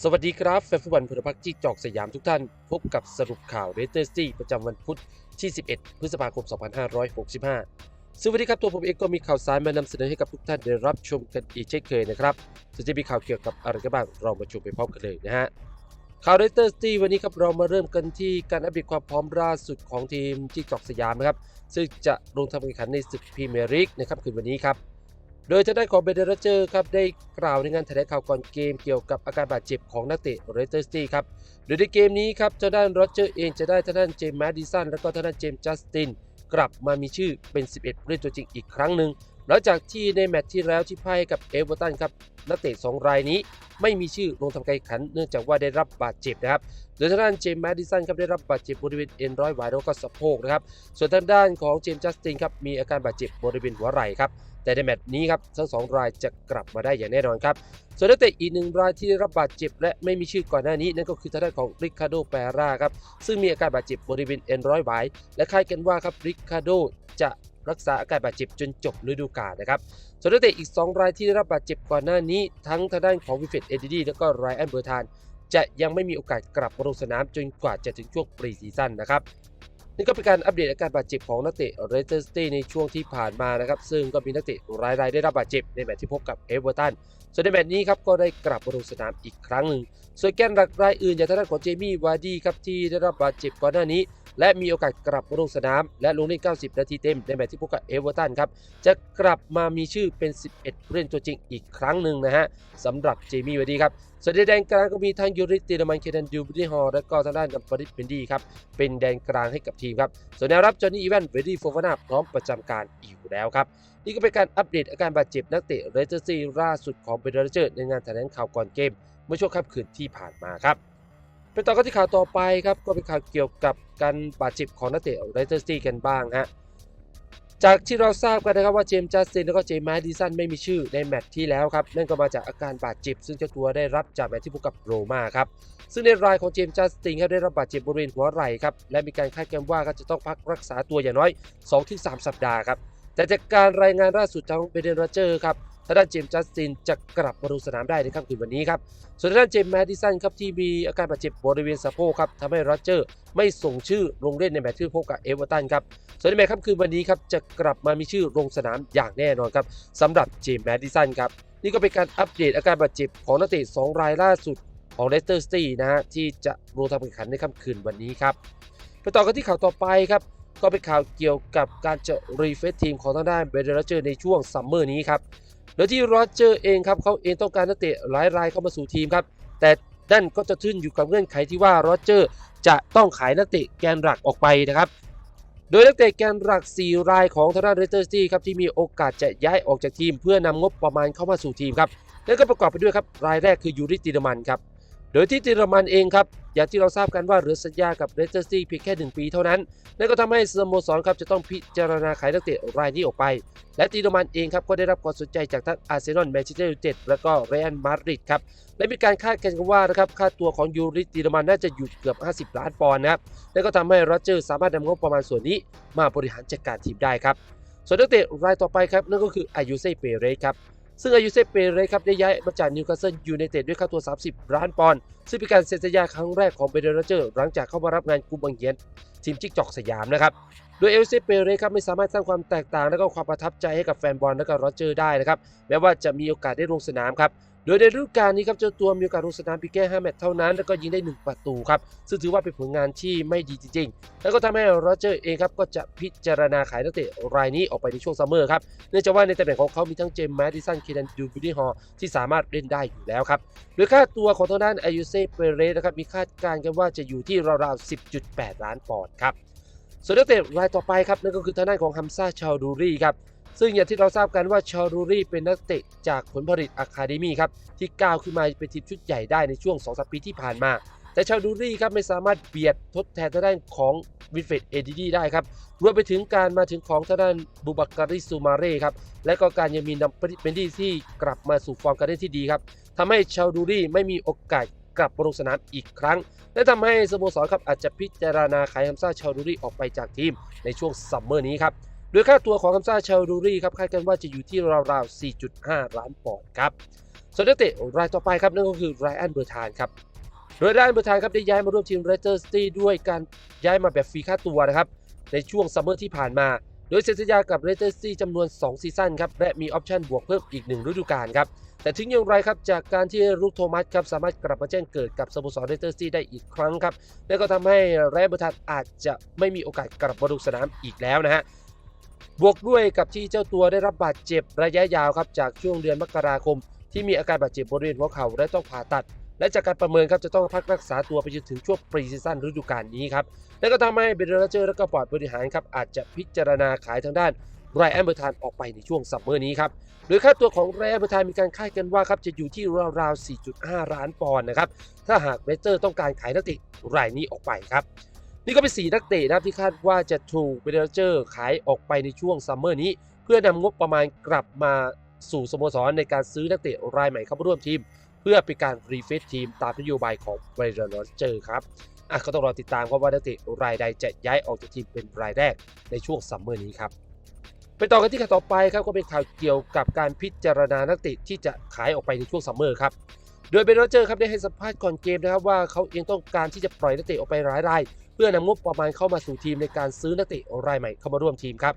สวัสดีครับแฟนฟุตบอลพลพักจีจอกสยามทุกท่าน พบกับสรุปข่าวเรเตอร์สตีประจำวันพุธที่ 11 พฤษภาคม 2565 สวัสดีครับตัวผมเองก็มีข่าวสารมานำเสนอให้กับทุกท่านได้รับชมกันอีกเช่นเคยนะครับส่วนจะมีข่าวเกี่ยวกับอะไรกันบ้างเรามาชมไปพร้อมกันเลยนะฮะข่าวเรเตอร์สตีวันนี้ครับเรามาเริ่มกันที่การอัปเดตความพร้อมล่าสุดของทีมจีจอกสยามนะครับซึ่งจะลงทำการแข่งขันในศึกพรีเมียร์ลีกนะครับคืนวันนี้ครับ โดยทางด้านของเบเดอร์เจอร์ครับได้กล่าวในงานแถลงข่าวก่อนเกมเกี่ยวกับอาการบาดเจ็บของนักเตะเรเตอร์สตี้ครับโดยในเกมนี้ครับทางด้านโรเจอร์เองจะได้ทางด้านเจมส์แมดดิสันและก็ทางด้านเจมส์จัสตินกลับมามีชื่อเป็น 11ผู้เล่นตัวจริงอีกครั้งหนึ่งหลังจากที่ในแมตช์ที่แล้วที่พ่ายกับเอเวอร์ตันครับนักเตะสองรายนี้ไม่มีชื่อลงทำการแข่งขันเนื่องจากว่าได้รับบาดเจ็บนะครับ โดยทางด้านเจมส์แมดดิสันครับได้รับบาดเจ็บบริเวณเอ็นร้อยหวายแล้วก็สะโพกนะครับ ส่วนทางด้านของเจมส์จัสตินครับมีอาการบาดเจ็บบริเวณหัวไหล่ครับ แต่ในแมตช์นี้ครับทั้งสองรายจะกลับมาได้อย่างแน่นอนครับ ส่วนนักเตะอีกหนึ่งรายที่ได้รับบาดเจ็บและไม่มีชื่อก่อนหน้านี้ นั่นก็คือทางด้านของริคาโดเปราครับซึ่งมีอาการบาดเจ็บบริเวณเอ็นร้อยหวายและคาดกันว่าครับริคาโดจะรักษาอาการบาดเจ็บจนจบฤดูกาลนะครับ ส่วนนักเตะอีก 2 รายที่ได้รับบาดเจ็บก่อนหน้านี้ ทั้งทางด้านของวิเฟตเอดีดีและก็ไรอันเบอร์ทาน จะยังไม่มีโอกาสกลับมาลงสนามจนกว่าจะถึงช่วงปรีซีซั่นนะครับ นี่ก็เป็นการอัปเดตอาการบาดเจ็บของนักเตะเรสเตอร์สตี้ในช่วงที่ผ่านมานะครับ ซึ่งก็มีนักเตะรายใดได้รับบาดเจ็บในแมตช์ที่พบกับเอเวอร์ตัน ส่วนในแมตช์นี้ครับก็ได้กลับมาลงสนามอีกครั้งหนึ่ง ส่วนแกนหลักรายอื่นอย่างทางด้านของเจมี่วาร์ดี้ครับที่ได้รับบาดเจ็บก่อนหน้านี้ และมีโอกาสกลับลงสนาม และลงเล่น 90 นาทีเต็มในแมตช์ที่พบกับเอเวอร์ตันครับ จะกลับมามีชื่อเป็น 11 ผู้เล่นตัวจริงอีกครั้งหนึ่งนะฮะสำหรับเจมี่วาร์ดี้ครับส่วนในแดนกลางก็มีทั้งยูริสตีรมันเคเดนดิวบิลลี่ฮอลและก็ทางด้านกัมปริตเบนดี้ครับ เป็นแดนกลางให้กับทีมครับ ส่วนแนวรับจอห์นนี่อีแวนเวดี้โฟฟานาพร้อมประจำการอยู่แล้วครับ นี่ก็เป็นการอัปเดตอาการบาดเจ็บนักเตะเรเจอร์ซีล่าสุดของเบเดอร์เจอร์ในงานแถลงข่าวก่อนเกม เมื่อช่วงค่ำคืนที่ผ่านมาครับ ไปต่อกันที่ข่าวต่อไปครับก็เป็นข่าวเกี่ยวกับการบาดเจ็บของนักเตะเรเจอร์ซีกันบ้างฮะจากที่เราทราบกันนะครับว่าเจมส์จัสตินและก็เจมส์แมดิสันไม่มีชื่อในแมตช์ที่แล้วครับนั่นก็มาจากอาการบาดเจ็บ ซึ่งเจ้าตัวได้รับจากแมตช์ที่พบกับโรม่าครับซึ่งในรายของเจมส์จัสตินครับได้รับบาดเจ็บบริเวณหัวไหล่ครับและมีการคาดการณ์ว่าก็จะต้องพักรักษาตัวอย่างน้อย 2-3 สัปดาห์ครับแต่จากการรายงานล่าสุดจากเบเดนโรเจอร์ครับ ทางด้านเจมส์จัสตินจะกลับมาลงสนามได้ในค่ำคืนวันนี้ครับ ส่วนทางด้านเจมส์แมดิสันครับที่มีอาการบาดเจ็บบริเวณสะโพกครับทำให้โรเจอร์ไม่ส่งชื่อลงเล่นในแมตช์ที่พบกับเอเวอร์ตันครับส่วนในแมตช์ค่ำคืนวันนี้ครับจะกลับมามีชื่อลงสนามอย่างแน่นอนครับสำหรับเจมส์แมดิสันครับนี่ก็เป็นการอัปเดตอาการบาดเจ็บของนักเตะ2รายล่าสุดของเลสเตอร์สตี้นะฮะที่จะลงทำแข่งขันในค่ำคืนวันนี้ครับไปต่อกันที่ข่าวต่อไปครับก็เป็นข่าวเกี่ยวกับการจะรีเฟซทีมของทางด้านเบเดอร์เจอร์ในช่วงซัมเมอร์นี้ครับ โดยที่โรเจอร์เองครับเขาเองต้องการนักเตะหลายรายเข้ามาสู่ทีมครับ แต่นั่นก็จะขึ้นอยู่กับเงื่อนไขที่ว่าโรเจอร์จะต้องขายนักเตะแกนหลักออกไปนะครับ โดยนักเตะแกนหลัก 4 รายของทาราเรเตอร์ซี่ครับที่มีโอกาสจะย้ายออกจากทีม เพื่อนำงบประมาณเข้ามาสู่ทีมครับนั่นก็ประกอบไปด้วยครับรายแรกคือยูริติรมันครับ โดยที่ติรมันเองครับ อย่างที่เราทราบกันว่าเหลือสัญญากับเรเตอร์ซีเพียงแค่ 1 ปีเท่านั้น นั่นก็ทำให้สโมสรครับจะต้องพิจารณาขายนักเตะรายนี้ออกไป และติรมันเองครับก็ได้รับความสนใจจากทั้งอาร์เซนอลแมนเชสเตอร์ยูไนเต็ดและก็เรอัลมาดริดครับและมีการคาดกันว่านะครับค่าตัวของยูริติรมันน่าจะอยู่เกือบ 50 ล้านปอนด์นะครับนั่นก็ทำให้โรเจอร์สามารถนำงบประมาณส่วนนี้ มาบริหารจัดการทีมได้ครับส่วนนักเตะรายต่อไปครับนั่นก็คืออายุเซ่เปเรสครับ ซึ่งอายุเซเปเรสครับได้ย้ายมาจากนิวคาสเซิลยูไนเต็ดด้วยค่าตัว 30 ล้านปอนด์ซึ่งเป็นการเซ็นสัญญาครั้งแรกของเบเดอร์เจอร์หลังจากเข้ามารับงานกุมบังเยียนทีมจิกจอกสยามนะครับ โดยเอลเซเปเรสครับไม่สามารถสร้างความแตกต่างและก็ความประทับใจให้กับแฟนบอลและก็โรเจอร์ได้นะครับแม้ว่าจะมีโอกาสได้ลงสนามครับโดยในฤดูกาลนี้ครับเจ้าตัวมีโอกาสลงสนามเพียงแค่5แมตช์เท่านั้นแล้วก็ยิงได้ 1 ประตูครับซึ่งถือว่าเป็นผลงานที่ไม่ดีจริงๆ แล้วก็ทำให้โรเจอร์เองครับก็จะพิจารณาขายนักเตะรายนี้ออกไปในช่วงซัมเมอร์ครับเนื่องจากว่าในตำแหน่งของเขามีทั้งเจมส์แมดดิสันเคดันดูบิลลี่ฮอลที่สามารถเล่นได้อยู่แล้วครับโดยค่าตัวของทางด้านอายุเซ่เปเรสนะครับมีคาดการณ์กันว่าจะอยู่ที่ราวๆ10.8 ล้านปอนด์ครับ ส่วนนักเตะรายต่อไปครับนั่นก็คือทางด้านของฮัมซาชาดูรีครับซึ่งอย่างที่เราทราบกันว่าชาดูรีเป็นนักเตะจากผลผลิตอะคาเดมี่ครับที่ก้าวขึ้นมาเป็นทีมชุดใหญ่ได้ในช่วง2-3ปีที่ผ่านมา แต่ชาดูรีครับไม่สามารถเบียดทดแทนทางด้านของวินเฟดเอดีดีได้ครับรวมไปถึงการมาถึงของทางด้านบูบักการิซูมาเร่ครับและก็การยังมีนัมเบนดี้ที่กลับมาสู่ฟอร์มการเล่นที่ดีครับทำให้ชาดูรีไม่มีโอกาส กลับมาลงสนามอีกครั้ง และทำให้สโมสรครับอาจจะพิจารณาขายฮัมซาชาดูรี่ออกไปจากทีมในช่วงซัมเมอร์นี้ครับโดยค่าตัวของคัมซ่าชาลูรี่ครับคาดกันว่าจะอยู่ที่ราวๆ 4.5 ล้านปอนด์ครับส่วนนักเตะรายต่อไปครับนั่นก็คือไรอันเบอร์ทานครับโดยไรอันเบอร์ทานครับได้ย้ายมาร่วมทีมเรเตอร์สตีด้วยการย้ายมาแบบฟรีค่าตัวนะครับในช่วงซัมเมอร์ที่ผ่านมาโดยเซ็นสัญญากับเรเตอร์สตีจำนวน 2 ซีซั่นครับและมีออปชั่นบวกเพิ่มอีก 1 ฤดูกาลครับ แต่ถึงอย่างไรครับจากการที่ลูกโทมัสครับสามารถกลับมาแจ้งเกิดกับสโมสรเรเตอร์สตีได้อีกครั้งครับและก็ทำให้ไรเบอร์ทานอาจจะไม่มีโอกาสกลับมาลงสนามอีกแล้วนะฮะบวกด้วยกับที่เจ้าตัวได้รับบาดเจ็บระยะยาวครับจากช่วงเดือนมกราคม ที่มีอาการบาดเจ็บบริเวณหัวเข่าและต้องผ่าตัด และจากการประเมินครับจะต้องพักรักษาตัวไปจนถึงช่วงปรีซีซั่นฤดูกาลนี้ครับและก็ทำให้เบรเดอร์เจอร์และก็บอร์ดบริหารครับอาจจะพิจารณาขายทางด้าน ไรอันเบอร์ทานออกไปในช่วงซัมเมอร์นี้ครับ โดยค่าตัวของไรอันเบอร์ทานมีการคาดกันว่าครับจะอยู่ที่ราวๆ 4.5 ล้านปอนด์นะครับ ถ้าหากเบเจอร์ต้องการขายนักเตะรายนี้ออกไปครับนี่ก็เป็นสีนักเตะนะครับที่คาดว่าจะถูกเบเดอร์เจอร์ขายออกไปในช่วงซัมเมอร์นี้ เพื่อนำงบประมาณกลับมาสู่สโมสรในการซื้อนักเตะรายใหม่เข้าร่วมทีม เพื่อเป็นการรีเฟซทีมตามนโยบายของเบรเดอร์เจอร์ครับอะก็ต้องรอติดตามครับว่านักเตะรายใดจะย้ายออกจากทีมเป็นรายแรกในช่วงซัมเมอร์นี้ครับ ไปต่อกันที่ข่าวต่อไปครับก็เป็นข่าวเกี่ยวกับการพิจารณานักเตะที่จะขายออกไปในช่วงซัมเมอร์ครับโดยเบรเดอร์เจอร์ครับได้ให้สัมภาษณ์ก่อนเกมนะครับว่าเขาเองต้องการที่จะปล่อยนักเตะออกไปรายราย เพื่อนำงบประมาณเข้ามาสู่ทีมในการซื้อนักเตะรายใหม่เข้ามาร่วมทีมครับ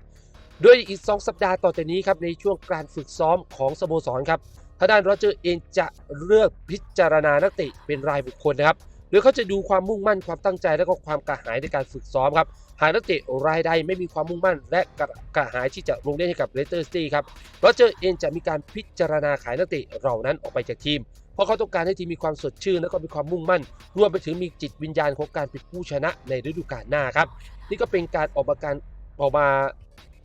โดยอีก 2 สัปดาห์ต่อจากนี้ครับในช่วงการฝึกซ้อมของสโมสรครับทางด้านโรเจอร์เองจะเลือกพิจารณานักเตะเป็นรายบุคคลนะครับ ดยเขาจะดูความมุ่งมั่นความตั้งใจและก็ความกระหายในการฝึกซ้อมครับหากนักเตะรายใดไม่มีความมุ่งมั่น และกระกระหายที่จะลงเล่นให้กับเลสเตอร์ซิตี้ครับโรเจอร์เองจะมีการพิจารณาขายนักเตะเหล่านั้นออกไปจากทีม เพราะเขาต้องการให้ทีมมีความสดชื่นและก็มีความมุ่งมั่น รวมไปถึงมีจิตวิญญาณของการเป็นผู้ชนะในฤดูกาลหน้าครับ นี่ก็เป็นการออกมาการออกมา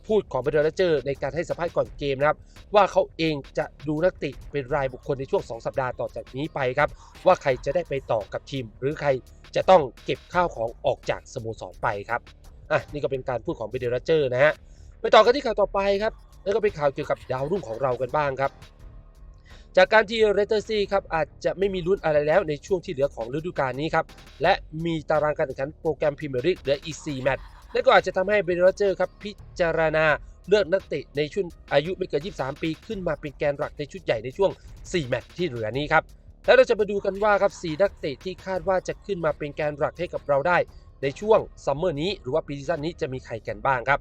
พูดของเบรเดอร์เจอร์ในการให้สัมภาษณ์ก่อนเกมนะครับ ว่าเขาเองจะดูนักเตะเป็นรายบุคคลในช่วง 2 สัปดาห์ต่อจากนี้ไปครับ ว่าใครจะได้ไปต่อกับทีม หรือใครจะต้องเก็บข้าวของออกจากสโมสรไปครับอะนี่ก็เป็นการพูดของเบรเดอร์เจอร์นะฮะไปต่อกันที่ข่าวต่อไปครับนั่นก็เป็นข่าวเกี่ยวกับดาวรุ่งของเรากันบ้างครับจากการที่เรเตอร์ซีครับอาจจะไม่มีลุ้นอะไรแล้วในช่วงที่เหลือของฤดูกาลนี้ครับ และมีตารางการแข่งขันโปรแกรมพรีเมียร์ลีกเหลืออีก 4 แมตช์ และก็อาจจะทำให้เบรเจอร์ครับพิจารณาเลือกนักเตะในช่วงอายุไม่เกิน 23 ปีขึ้นมาเป็นแกนหลักในชุดใหญ่ในช่วง 4 แมตช์ที่เหลือนี้ครับ แล้วเราจะมาดูกันว่าครับ 4 นักเตะที่คาดว่าจะขึ้นมาเป็นแกนหลักให้กับเราได้ ในช่วงซัมเมอร์นี้ หรือว่าปีซีซั่นนี้จะมีใครกันบ้างครับ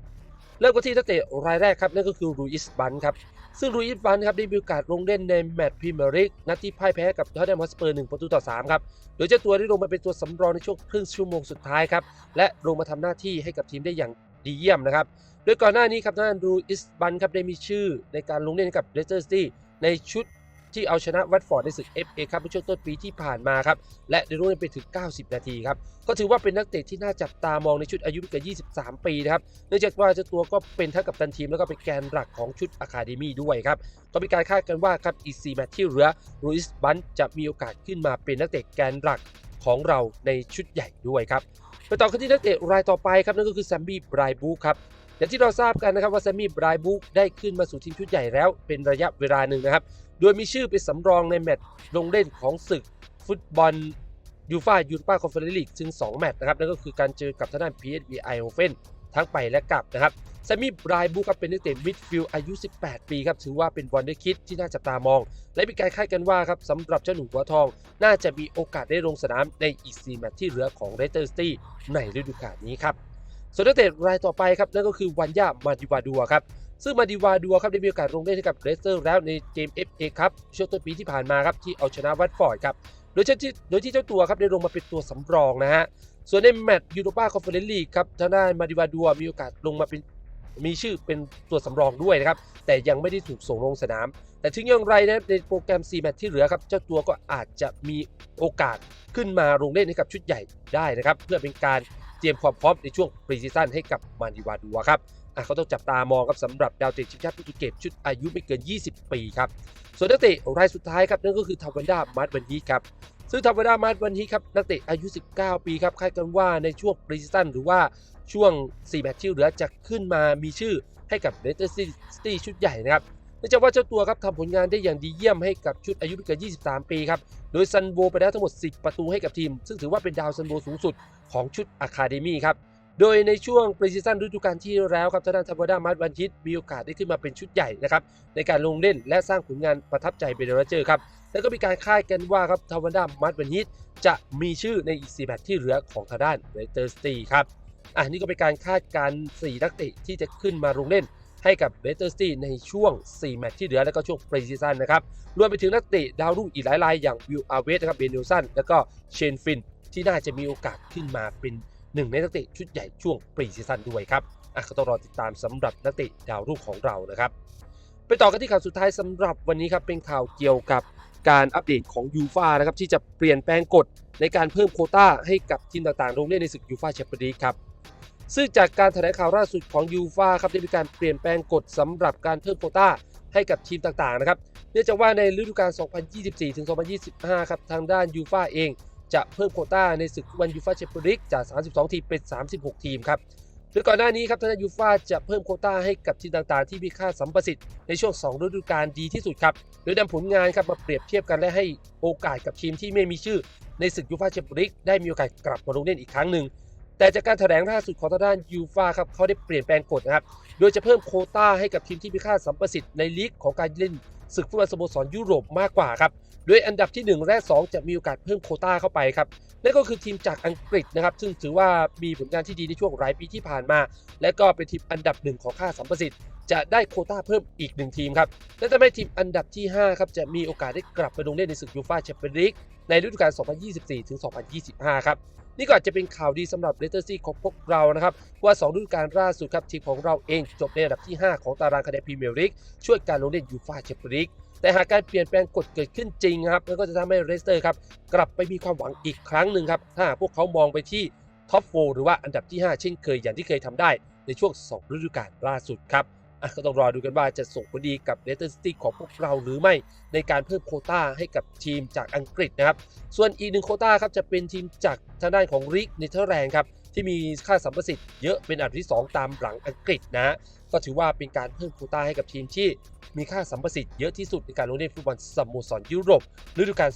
เริ่มกันที่นักเตะรายแรกครับนั่นก็คือรูอิสบันครับ ซึ่งรูอิสบันครับได้มีโอกาสลงเล่นในแมตช์พรีเมียร์ลีกนัดที่พ่ายแพ้กับทอตแนมฮอสเปอร์หนึ่งประตูต่อ3ครับโดยเจ้าตัวได้ลงมาเป็นตัวสำรองในช่วงครึ่งชั่วโมงสุดท้ายครับและลงมาทำหน้าที่ให้กับทีมได้อย่างดีเยี่ยมนะครับโดยก่อนหน้านี้ครับท่านรูอิสบันครับได้มีชื่อในการลงเล่นกับเลสเตอร์ซิตี้ในชุด ที่เอาชนะวัตฟอร์ดในศึก FA ครับในช่วงต้นปีที่ผ่านมาครับและได้ลงเล่นไปถึง 90 นาทีครับก็ถือว่าเป็นนักเตะที่น่าจับตามองในชุดอายุไม่เกิน23 ปีนะครับเนื่องจากว่าเจ้าตัวก็เป็นทั้งกัปตันทีมแล้วก็เป็นแกนหลักของชุดอะคาเดมี่ด้วยครับก็มีการคาดกันว่าครับอีซีแมตที่เหลือรูอิสบันจะมีโอกาสขึ้นมาเป็นนักเตะแกนหลักของเราในชุดใหญ่ด้วยครับไปต่อกันที่นักเตะรายต่อไปครับนั่นก็คือแซมมี่ไบรบูครับอย่างที่เราทราบกันนะครับว่าแซมมี่ไบรบูได้ขึ้นมาสู่ทีมชุดใหญ่แล้วเป็นระยะเวลาหนึ่งนะครับ โดยมีชื่อเป็นสำรองในแมตช์ลงเล่นของศึกฟุตบอลยูฟ่ายูฟ่าคอนเฟอเรนซ์ลีกถึง 2 แมตช์นะครับ นั่นก็คือการเจอกับทางด้าน PSV i o f e n ทั้งไปและกลับนะครับแซมมี่ไบรบูครับเป็นนักเตะมิดฟิลด์อายุ 18 ปีครับ ถือว่าเป็นวันเดอร์คิดที่น่าจับตามอง และมีการคาดกันว่าครับสำหรับเจ้าหนุ่มหัวทอง น่าจะมีโอกาสได้ลงสนามในอีก 4 แมตช์ที่เหลือของเรเตอร์สตี้ในฤดูกาลนี้ครับส่วนนักเตะรายต่อไปครับนั่นก็คือวันย่ามาดิวาดัวครับ ซึ่งมาดิวาดัวครับได้มีโอกาสลงเล่นให้กับเรสเตอร์แล้วในเกม FA ครับช่วงต้นปีที่ผ่านมาครับที่เอาชนะวัตฟอร์ดครับโดยที่โดยที่เจ้าตัวครับได้ลงมาเป็นตัวสำรองนะฮะส่วนในแมตช์ยูโรปาคอนเฟอเรนซ์ลีกครับทางด้านมาดิวาดัวมีโอกาสลงมาเป็นมีชื่อเป็นตัวสำรองด้วยนะครับ แต่ยังไม่ได้ถูกส่งลงสนาม แต่ถึงอย่างไรนะในโปรแกรม 4 แมตช์ที่เหลือครับ เจ้าตัวก็อาจจะมีโอกาสขึ้นมาลงเล่นให้กับชุดใหญ่ได้นะครับ เพื่อเป็นการเตรียมความพร้อมในช่วงปรีซีซั่นให้กับมาดิวาดัวครับ เขาต้องจับตามองครับสำหรับดาวเตะทีมชาติโปรตุเกสชุดอายุไม่เกิน 20 ปีครับ ส่วนนักเตะรายสุดท้ายครับนั่นก็คือทาวันดามาร์วันฮีครับซึ่งทาวันดามาร์วันฮีครับนักเตะอายุ 19 ปีครับคาดกันว่าในช่วงปรีซีซั่นหรือว่าช่วง 4 แมตช์ที่เหลือจะขึ้นมามีชื่อให้กับเลสเตอร์ซิตี้ชุดใหญ่นะครับเนื่องจากว่าเจ้าตัวครับทำผลงานได้อย่างดีเยี่ยมให้กับชุดอายุไม่เกิน 23 ปีครับ โดยซันโบไปแล้วทั้งหมด 10 ประตูให้กับทีม ซึ่งถือว่าเป็นดาวซันโบสูงสุดของชุดอะคาเดมี่ครับ โดยในช่วงปรีซีซั่นฤดูกาลที่แล้วครับทางด้านทัพวาดามัดวันทิตมีโอกาสได้ขึ้นมาเป็นชุดใหญ่นะครับในการลงเล่นและสร้างผลงานประทับใจเบเดอร์เจอร์ครับแล้วก็มีการคาดกันว่าครับทาวาดามัดวันทิตจะมีชื่อในอีก4แมตช์ที่เหลือของทางด้านเรเตอร์สตีครับอะนี่ก็เป็นการคาดการณ์4นักเตะที่จะขึ้นมาลงเล่นให้กับเบเตอร์สตีในช่วง 4 แมตช์ที่เหลือ แล้วก็ช่วงปรีซีซั่นนะครับ รวมไปถึงนักเตะดาวรุ่งอีกหลายรายอย่างวิลอาเวสนะครับเบนเนลสัน แล้วก็เชนฟิน ที่น่าจะมีโอกาสขึ้นมาเป็น หนึ่งในนักเตะชุดใหญ่ช่วงปรีซีซั่นด้วยครับอะก็ต้องรอติดตามสำหรับนักเตะดาวรุ่งของเรานะครับไปต่อกันที่ข่าวสุดท้ายสำหรับวันนี้ครับเป็นข่าวเกี่ยวกับการอัปเดตของยูฟานะครับที่จะเปลี่ยนแปลงกฎในการเพิ่มโควต้าให้กับทีมต่างๆ ลงเล่นในศึกยูฟาแชมเปี้ยนลีกครับซึ่งจากการแถลงข่าวล่าสุดของยูฟาครับได้มีการเปลี่ยนแปลงกฎสำหรับการเพิ่มโควต้าให้กับทีมต่างๆนะครับเนื่องจากว่าในฤดูกาล 2024ถึง2025 ครับทางด้านยูฟาเอง จะเพิ่มโควต้าในศึกฟุตบอลยูฟาแชมเปี้ยนลีกจาก 32 ทีมเป็น 36 ทีมครับโดยก่อนหน้านี้ครับทางยูฟาจะเพิ่มโควต้าให้กับทีมต่างๆ ที่มีค่าสัมประสิทธิ์ในช่วง 2 ฤดูกาลดีที่สุดครับโดยนำผลงานครับมาเปรียบเทียบกันและให้โอกาสกับทีมที่ไม่มีชื่อ ในศึกยูฟาแชมเปี้ยนลีกได้มีโอกาสกลับมาลงเล่นอีกครั้งหนึ่งแต่จากการแถลงล่าสุดของทางด้านยูฟาครับเขาได้เปลี่ยนแปลงกฎนะครับโดยจะเพิ่มโควต้าให้กับทีมที่มีค่าสัมประสิทธิ์ในลีกของการเล่น ศึกฟุตบอลสโมสรยุโรปมากกว่าครับโดยอันดับที่ 1 และ 2 จะมีโอกาสเพิ่มโคต้าเข้าไปครับนั่นก็คือทีมจากอังกฤษนะครับ ซึ่งถือว่ามีผลงานที่ดีในช่วงหลายปีที่ผ่านมา และก็เป็นทีมอันดับหนึ่งของค่าสัมประสิทธิ์จะได้โคต้าเพิ่มอีกหนึ่งทีมครับและทำให้ทีมอันดับที่ 5 ครับ จะมีโอกาสได้กลับไปลงเล่นในศึกยูฟ่าแชมเปี้ยนลีกในฤดูกาล 2024-2025 ครับ นี่ก็อาจจะเป็นข่าวดีสำหรับเลสเตอร์ซีของพวกเรานะครับ ว่า2ฤดูกาลล่าสุดครับทีมของเราเองจบในอันดับที่ 5 ของตารางคะแนนพรีเมียร์ลีกช่วยการลงเล่นยูฟ่าแชมเปี้ยนลีกแต่หากการเปลี่ยนแปลงกฎเกิดขึ้นจริงครับมันก็จะทำให้เลสเตอร์ครับกลับไปมีความหวังอีกครั้งหนึ่งครับถ้าหากพวกเขามองไปที่ท็อปโฟหรือว่าอันดับที่ 5 เช่นเคยอย่างที่เคยทำได้ในช่วง 2 ฤดูกาลล่าสุดครับ ก็ต้องรอดูกันว่าจะส่งผลดีกับเลสเตอร์ซิตี้ของพวกเราหรือไม่ในการเพิ่มโคต้าให้กับทีมจากอังกฤษนะครับ ส่วนอีกหนึ่งโคต้าครับจะเป็นทีมจากทางด้านของริกเนเธอร์แลนด์ครับที่มีค่าสัมประสิทธิ์เยอะเป็นอันดับที่ 2 ตามหลังอังกฤษนะก็ถือว่าเป็นการเพิ่มโคต้าให้กับทีมที่มีค่าสัมประสิทธิ์เยอะที่สุดในการลงเล่นฟุตบอลสโมสรยุโรปฤดูกาล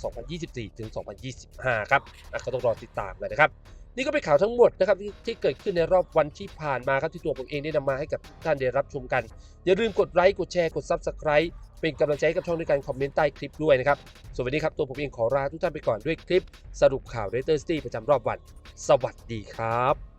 2024-2025 ครับก็ต้องรอติดตามกันนะครับ นี่ก็เป็นข่าวทั้งหมดนะครับที่ที่เกิดขึ้นในรอบวันที่ผ่านมาครับที่ตัวผมเองได้นำมาให้กับทุกท่านได้รับชมกัน อย่าลืมกดไลค์กดแชร์กด Subscribe เป็นกำลังใจให้กับช่องด้วยการคอมเมนต์ใต้คลิปด้วยนะครับ ส่วนวันนี้ครับตัวผมเองขอลาทุกท่านไปก่อนด้วยคลิป สรุปข่าวเรเตอร์สตี้ประจำรอบวัน สวัสดีครับ